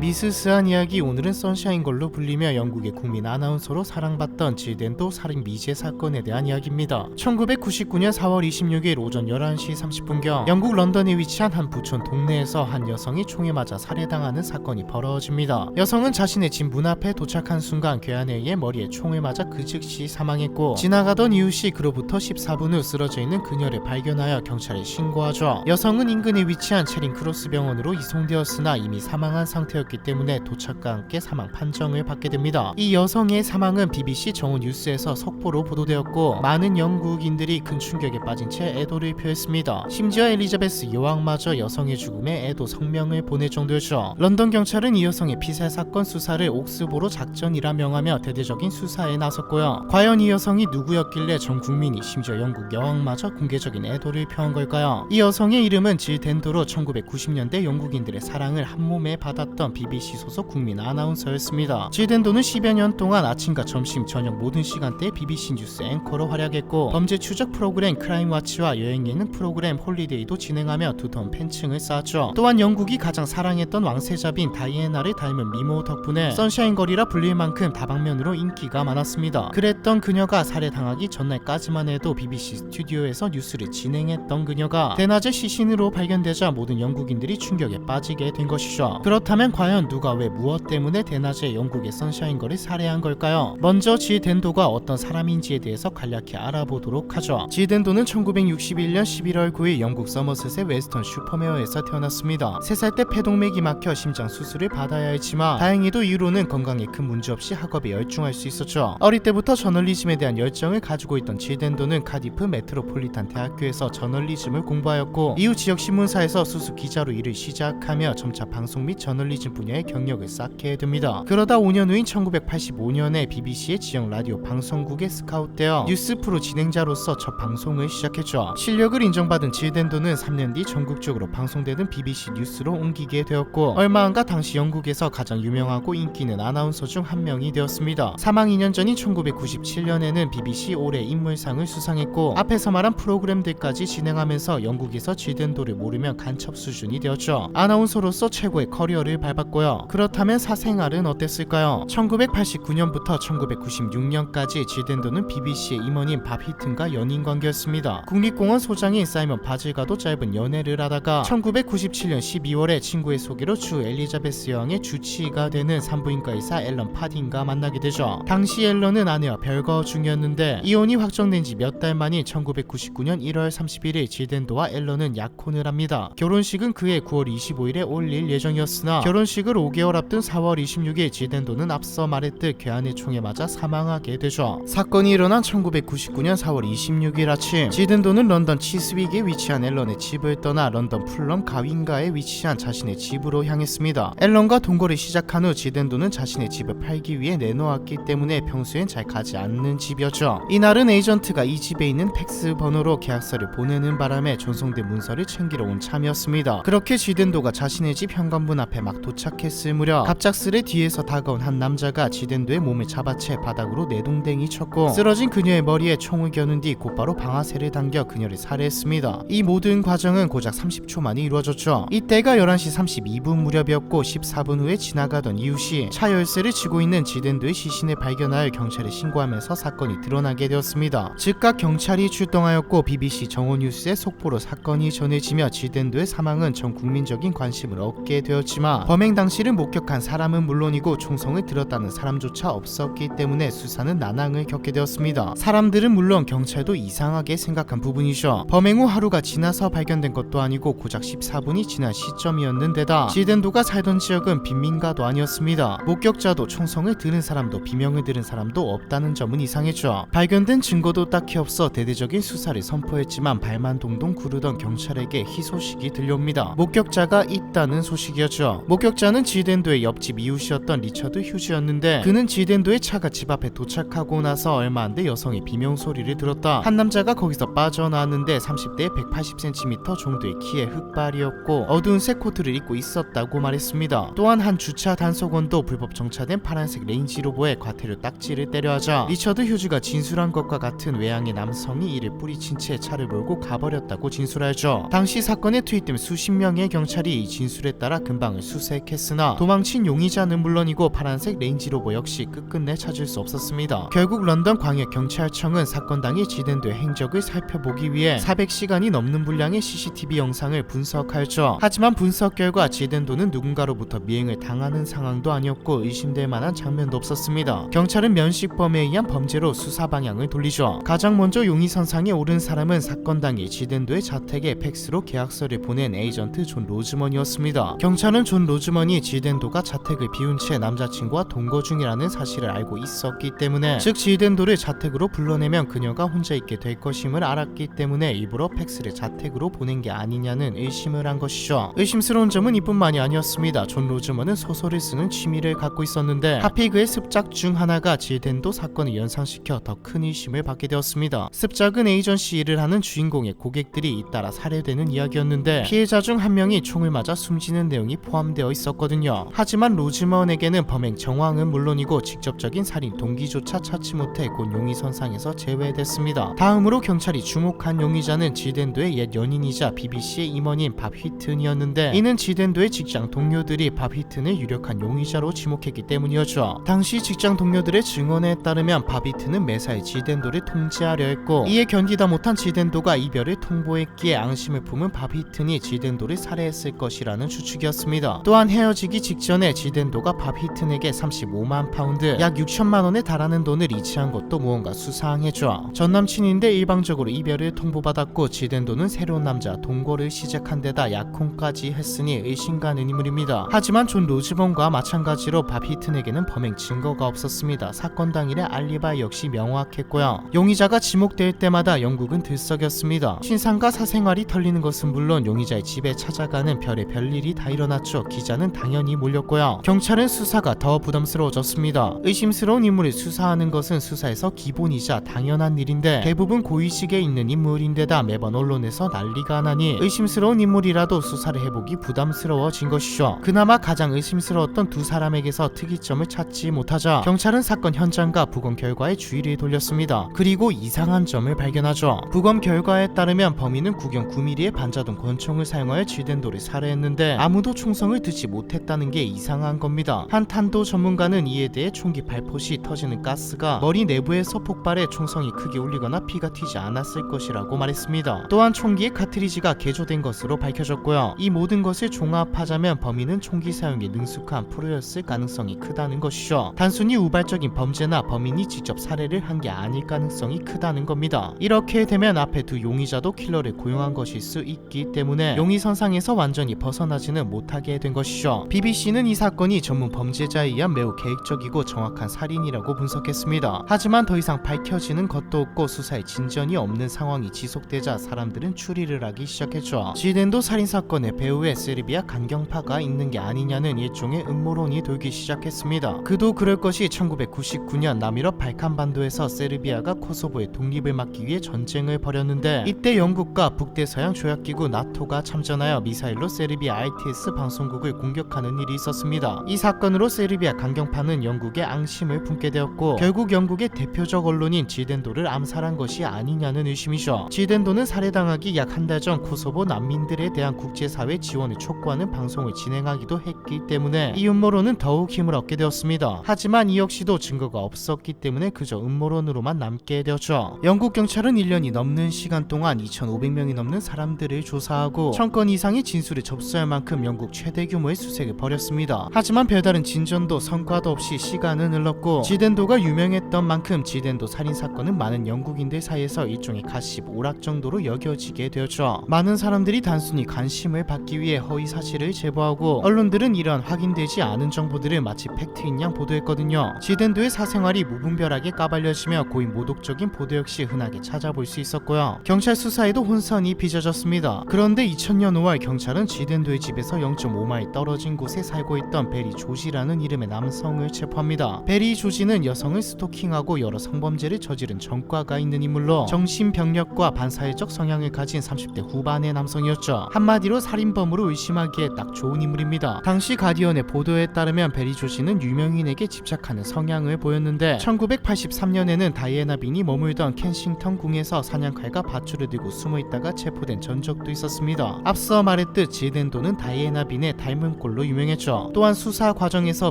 미스스한 이야기 오늘은 선샤인 걸로 불리며 영국의 국민 아나운서로 사랑받던 질덴도 살인 미제 사건에 대한 이야기입니다. 1999년 4월 26일 오전 11시 30분경 영국 런던에 위치한 한 부촌 동네에서 한 여성이 총에 맞아 살해당하는 사건이 벌어집니다. 여성은 자신의 집 문 앞에 도착한 순간 괴한에 의해 머리에 총을 맞아 그 즉시 사망했고 지나가던 이웃이 그로부터 14분 후 쓰러져 있는 그녀를 발견하여 경찰에 신고하죠. 여성은 인근에 위치한 체링 크로스 병원으로 이송되었으나 이미 사망한 상태였 기 때문에 도착과 함께 사망 판정을 받게 됩니다. 이 여성의 사망은 BBC 정오 뉴스에서 속보로 보도되었고 많은 영국인들이 큰 충격에 빠진 채 애도를 표했습니다. 심지어 엘리자베스 여왕마저 여성의 죽음에 애도 성명을 보낼 정도였죠. 런던 경찰은 이 여성의 피살 사건 수사를 옥스보로 작전이라 명하며 대대적인 수사에 나섰고요. 과연 이 여성이 누구였길래 전 국민이 심지어 영국 여왕마저 공개적인 애도를 표한 걸까요? 이 여성의 이름은 질 덴도로 1990년대 영국인들의 사랑을 한 몸에 받았던 BBC 소속 국민 아나운서였습니다. 질 덴도는 10여 년 동안 아침과 점심, 저녁 모든 시간대에 BBC 뉴스 앵커로 활약했고 범죄 추적 프로그램 크라임 와치와 여행 예능 프로그램 홀리데이도 진행하며 두터운 팬층을 쌓았죠. 또한 영국이 가장 사랑했던 왕세자빈 다이애나를 닮은 미모 덕분에 선샤인 거리라 불릴 만큼 다방면으로 인기가 많았습니다. 그랬던 그녀가 살해당하기 전날까지만 해도 BBC 스튜디오에서 뉴스를 진행했던 그녀가 대낮에 시신으로 발견되자 모든 영국인들이 충격에 빠지게 된 것이죠. 그렇다면 과연 누가 왜 무엇 때문에 대낮에 영국의 선샤인 거를 살해한 걸까요? 먼저 지 덴도가 어떤 사람인지에 대해서 간략히 알아보도록 하죠. 지 덴도는 1961년 11월 9일 영국 서머셋의 웨스턴 슈퍼메어에서 태어났습니다. 3살 때 폐동맥이 막혀 심장 수술을 받아야 했지만 다행히도 이후로는 건강에 큰 문제 없이 학업에 열중할 수 있었죠. 어릴 때부터 저널리즘에 대한 열정을 가지고 있던 지 덴도는 카디프 메트로폴리탄 대학교에서 저널리즘을 공부하였고 이후 지역 신문사에서 수수 기자로 일을 시작하며 점차 방송 및 저널리즘 분야의 경력을 쌓게 됩니다. 그러다 5년 후인 1985년에 BBC의 지역 라디오 방송국에 스카웃되어 뉴스 프로 진행자로서 첫 방송을 시작했죠. 실력을 인정받은 질덴도는 3년 뒤 전국적으로 방송되는 BBC 뉴스로 옮기게 되었고 얼마 안가 당시 영국에서 가장 유명하고 인기 있는 아나운서 중 한 명이 되었습니다. 사망 2년 전인 1997년에는 BBC 올해 인물상을 수상했고 앞에서 말한 프로그램들까지 진행하면서 영국에서 질덴도를 모르면 간첩 수준이 되었죠. 아나운서로서 최고의 커리어를 밟았고 요. 그렇다면 사생활은 어땠을까요? 1989년부터 1996년까지 질덴도는 BBC의 임원인 밥 히튼과 연인 관계였습니다. 국립공원 소장인 사이먼 바질과도 짧은 연애를 하다가 1997년 12월에 친구의 소개로 주 엘리자베스 여왕의 주치의가 되는 산부인과 의사 앨런 파딘과 만나게 되죠. 당시 앨런은 아내와 별거 중이었는데 이혼이 확정된 지 몇 달 만인 1999년 1월 31일 질덴도와 앨런은 약혼을 합니다. 결혼식은 그해 9월 25일에 올릴 예정이었으나 결혼식 을 5개월 앞둔 4월 26일 질덴도는 앞서 말했듯 괴한의 총에 맞아 사망하게 되죠. 사건이 일어난 1999년 4월 26일 아침 질덴도는 런던 치스윅에 위치한 앨런의 집을 떠나 런던 풀럼 가윈가에 위치한 자신의 집으로 향했습니다. 앨런과 동거를 시작한 후 지덴도는 자신의 집을 팔기 위해 내놓았기 때문에 평소엔 잘 가지 않는 집이었죠. 이날은 에이전트가 이 집에 있는 팩스 번호로 계약서를 보내는 바람에 전송된 문서를 챙기러 온 참이었습니다. 그렇게 지덴도가 자신의 집 현관문 앞에 막 도착 했을 무렵 갑작스레 뒤에서 다가온 한 남자가 지덴도의 몸을 잡아채 바닥으로 내동댕이 쳤고 쓰러진 그녀의 머리에 총을 겨눈 뒤 곧바로 방아쇠를 당겨 그녀를 살해했습니다. 이 모든 과정은 고작 30초 만에 이루어졌죠. 이때가 11시 32분 무렵이었고 14분 후에 지나가던 이웃이 차 열쇠를 쥐고 있는 지덴도의 시신을 발견하여 경찰에 신고하면서 사건이 드러나게 되었습니다. 즉각 경찰이 출동하였고 BBC 정오뉴스의 속보로 사건이 전해지며 지덴도의 사망은 전 국민적인 관심을 얻게 되었지만 범행 당시를 목격한 사람은 물론이고 총성을 들었다는 사람조차 없었기 때문에 수사는 난항을 겪게 되었습니다. 사람들은 물론 경찰도 이상하게 생각한 부분이죠. 범행 후 하루가 지나서 발견된 것도 아니고 고작 14분이 지난 시점이었는데다 지덴도가 살던 지역은 빈민가도 아니었습니다. 목격자도 총성을 들은 사람도 비명을 들은 사람도 없다는 점은 이상했죠. 발견된 증거도 딱히 없어 대대적인 수사를 선포했지만 발만 동동 구르던 경찰에게 희소식이 들려옵니다. 목격자가 있다는 소식이었죠. 목격 자는 지덴도의 옆집 이웃이었던 리처드 휴즈였는데 그는 지덴도의 차가 집 앞에 도착하고 나서 얼마 안 돼 여성의 비명 소리를 들었다. 한 남자가 거기서 빠져나왔는데 30대 180cm 정도의 키의 흑발이었고 어두운 색 코트를 입고 있었다고 말했습니다. 또한 한 주차 단속원도 불법 정차된 파란색 레인지로버에 과태료 딱지를 때려하자 리처드 휴즈가 진술한 것과 같은 외양의 남성이 이를 뿌리친 채 차를 몰고 가버렸다고 진술하였죠. 당시 사건에 투입된 수십 명의 경찰이 이 진술에 따라 근방을 수색해 시작했으나 도망친 용의자는 물론이고 파란색 레인지로버 역시 끝끝내 찾을 수 없었습니다. 결국 런던 광역 경찰청은 사건 당일 지덴도의 행적을 살펴보기 위해 400시간이 넘는 분량의 CCTV 영상을 분석하였죠. 하지만 분석 결과 지덴도는 누군가로부터 미행을 당하는 상황도 아니었고 의심될 만한 장면도 없었습니다. 경찰은 면식범에 의한 범죄로 수사 방향을 돌리죠. 가장 먼저 용의 선상에 오른 사람은 사건 당일 지덴도의 자택에 팩스로 계약서를 보낸 에이전트 존 로즈먼이었습니다. 경찰은 존 로즈먼 이 지덴도가 자택을 비운 채 남자친구와 동거 중이라는 사실을 알고 있었기 때문에 즉 지덴도를 자택으로 불러내면 그녀가 혼자 있게 될 것임을 알았기 때문에 일부러 팩스를 자택으로 보낸 게 아니냐는 의심을 한 것이죠. 의심스러운 점은 이뿐만이 아니었습니다. 존 로즈먼은 소설을 쓰는 취미를 갖고 있었는데 하필 그의 습작 중 하나가 지덴도 사건을 연상시켜 더 큰 의심을 받게 되었습니다. 습작은 에이전시 일을 하는 주인공의 고객들이 잇따라 살해되는 이야기였는데 피해자 중 한 명이 총을 맞아 숨지는 내용이 포함되어 있었 거든요. 하지만 로즈먼에게는 범행 정황은 물론이고 직접적인 살인 동기조차 찾지 못해 곧 용의 선상에서 제외됐습니다. 다음으로 경찰이 주목한 용의자는 지덴도의 옛 연인이자 BBC의 임원인 밥 휘튼이었는데 이는 지덴도의 직장 동료들이 밥 휘튼을 유력한 용의자로 지목했기 때문이었죠. 당시 직장 동료들의 증언에 따르면 밥 휘튼은 매사에 지덴도를 통제하려 했고 이에 견디다 못한 지덴도가 이별을 통보했기에 앙심을 품은 밥 휘튼이 지덴도를 살해했을 것이라는 추측이었습니다. 또한 헤어지기 직전에 지덴도가 밥 휘튼에게 35만 파운드 약 6천만 원에 달하는 돈을 이체한 것도 무언가 수상해져. 전 남친인데 일방적으로 이별을 통보받았고 지덴도는 새로운 남자 동거를 시작한 데다 약혼까지 했으니 의심가는 인물입니다. 하지만 존 로즈본과 마찬가지로 밥 히튼에게는 범행 증거가 없었습니다. 사건 당일의 알리바이 역시 명확했고요. 용의자가 지목될 때마다 영국은 들썩였습니다. 신상과 사생활이 털리는 것은 물론 용의자의 집에 찾아가는 별의 별일이 다 일어났죠. 기자는 당연히 몰렸고요. 경찰은 수사가 더 부담스러워졌습니다. 의심스러운 인물을 수사하는 것은 수사에서 기본이자 당연한 일인데 대부분 고위직에 있는 인물인데다 매번 언론에서 난리가 나니 의심스러운 인물이라도 수사를 해보기 부담스러워진 것이죠. 그나마 가장 의심스러웠던 두 사람에게서 특이점을 찾지 못하자 경찰은 사건 현장과 부검 결과에 주의를 돌렸습니다. 그리고 이상한 점을 발견하죠. 부검 결과에 따르면 범인은 구경 9mm의 반자동 권총을 사용하여 질덴도를 살해했는데 아무도 총성을 듣지 못 했다는 게 이상한 겁니다. 한 탄도 전문가는 이에 대해 총기 발포 시 터지는 가스가 머리 내부에서 폭발해 총성이 크게 울리거나 피가 튀지 않았을 것이라고 말했습니다. 또한 총기의 카트리지가 개조된 것으로 밝혀졌고요. 이 모든 것을 종합하자면 범인은 총기 사용에 능숙한 프로였을 가능성이 크다는 것이죠. 단순히 우발적인 범죄나 범인이 직접 살해를 한 게 아닐 가능성이 크다는 겁니다. 이렇게 되면 앞에 두 용의자도 킬러를 고용한 것일 수 있기 때문에 용의 선상에서 완전히 벗어나지는 못하게 된 것이죠. BBC는 이 사건이 전문 범죄자에 의한 매우 계획적이고 정확한 살인이라고 분석했습니다. 하지만 더 이상 밝혀지는 것도 없고 수사에 진전이 없는 상황이 지속되자 사람들은 추리를 하기 시작했죠. 지덴도 살인 사건의 배후에 세르비아 강경파가 있는 게 아니냐는 일종의 음모론이 돌기 시작했습니다. 그도 그럴 것이 1999년 남유럽 발칸반도에서 세르비아가 코소보의 독립을 막기 위해 전쟁을 벌였는데 이때 영국과 북대서양 조약기구 나토가 참전하여 미사일로 세르비아 ITS 방송국을 공 격하는 일이 있었습니다. 이 사건으로 세르비아 강경파는 영국의 앙심을 품게 되었고 결국 영국의 대표적 언론인 지덴도를 암살한 것이 아니냐는 의심이죠. 지덴도는 살해당하기 약 한 달 전 코소보 난민들에 대한 국제사회 지원을 촉구하는 방송을 진행하기도 했기 때문에 이 음모론은 더욱 힘을 얻게 되었습니다. 하지만 이 역시도 증거가 없었기 때문에 그저 음모론으로만 남게 되었죠. 영국 경찰은 1년이 넘는 시간 동안 2,500명이 넘는 사람들을 조사하고 1000건 이상의 진술을 접수할 만큼 영국 최대 규모의 수색을 벌였습니다. 하지만 별다른 진전도 성과도 없이 시간은 흘렀고 지덴도가 유명했던 만큼 지덴도 살인 사건은 많은 영국인들 사이에서 일종의 가십 오락 정도로 여겨지게 되었죠. 많은 사람들이 단순히 관심을 받기 위해 허위 사실을 제보하고 언론들은 이러한 확인되지 않은 정보들을 마치 팩트인 양 보도했거든요. 지덴도의 사생활이 무분별하게 까발려지며 고인 모독적인 보도 역시 흔하게 찾아볼 수 있었고요. 경찰 수사에도 혼선이 빚어졌습니다. 그런데 2000년 5월 경찰은 지덴도의 집에서 0.5마일 떨어 진 곳에 살고 있던 베리 조지라는 이름의 남성을 체포합니다. 베리 조지는 여성을 스토킹하고 여러 성범죄를 저지른 전과가 있는 인물로 정신병력과 반사회적 성향을 가진 30대 후반의 남성이었죠. 한마디로 살인범으로 의심하기에 딱 좋은 인물입니다. 당시 가디언의 보도에 따르면 베리 조지는 유명인에게 집착하는 성향을 보였는데 1983년에는 다이애나 빈이 머물던 켄싱턴 궁에서 사냥칼과 밧줄을 들고 숨어 있다가 체포된 전적도 있었습니다. 앞서 말했듯 지덴도는 다이애나 빈의 닮은 사건꼴로 유명했죠. 또한 수사 과정에서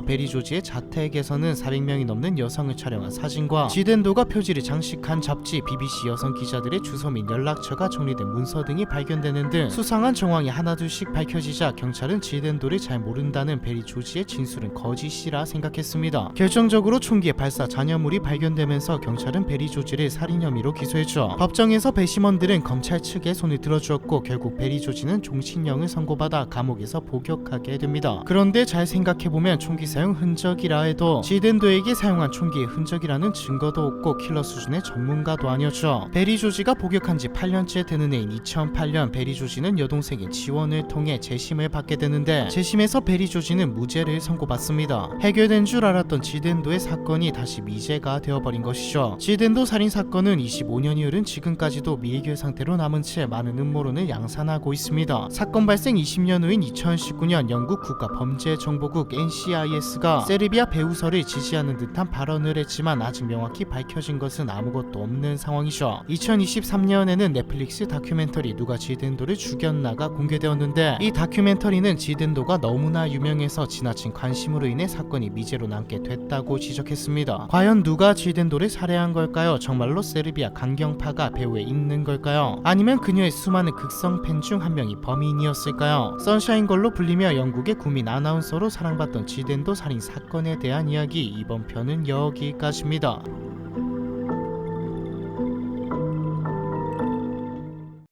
베리 조지의 자택에서는 400명이 넘는 여성을 촬영한 사진과 지덴도가 표지를 장식한 잡지, BBC 여성 기자들의 주소 및 연락처가 정리된 문서 등이 발견되는 등 수상한 정황이 하나둘씩 밝혀지자 경찰은 지덴도를 잘 모른다는 베리 조지의 진술은 거짓이라 생각했습니다. 결정적으로 총기의 발사 잔여물이 발견되면서 경찰은 베리 조지를 살인 혐의로 기소했죠. 법정에서 배심원들은 검찰 측에 손을 들어주었고 결국 베리 조지는 종신형을 선고받아 감옥에서 복역하게 됩니다. 그런데 잘 생각해보면 총기 사용 흔적이라 해도 지덴도에게 사용한 총기의 흔적이라는 증거도 없고 킬러 수준의 전문가도 아니었죠. 베리 조지가 복역한 지 8년째 되는 해인 2008년 베리 조지는 여동생의 지원을 통해 재심을 받게 되는데 재심에서 베리 조지는 무죄를 선고받습니다. 해결된 줄 알았던 지덴도의 사건이 다시 미제가 되어버린 것이죠. 지덴도 살인 사건은 25년이 흐른 지금까지도 미해결 상태로 남은 채 많은 음모론을 양산하고 있습니다. 사건 발생 20년 후인 2019년 영국 국가범죄정보국 NCIS가 세르비아 배우설을 지지하는 듯한 발언을 했지만 아직 명확히 밝혀진 것은 아무것도 없는 상황이죠. 2023년에는 넷플릭스 다큐멘터리 누가 지덴도를 죽였나가 공개되었는데 이 다큐멘터리는 지덴도가 너무나 유명해서 지나친 관심으로 인해 사건이 미제로 남게 됐다고 지적했습니다. 과연 누가 지덴도를 살해한 걸까요? 정말로 세르비아 강경파가 배후에 있는 걸까요? 아니면 그녀의 수많은 극성 팬 중 한 명이 범인이었을까요? 선샤인 걸로 불리며 영국 의 국민 아나운서로 사랑받던 지덴도 살인 사건에 대한 이야기 이번 편은 여기까지입니다.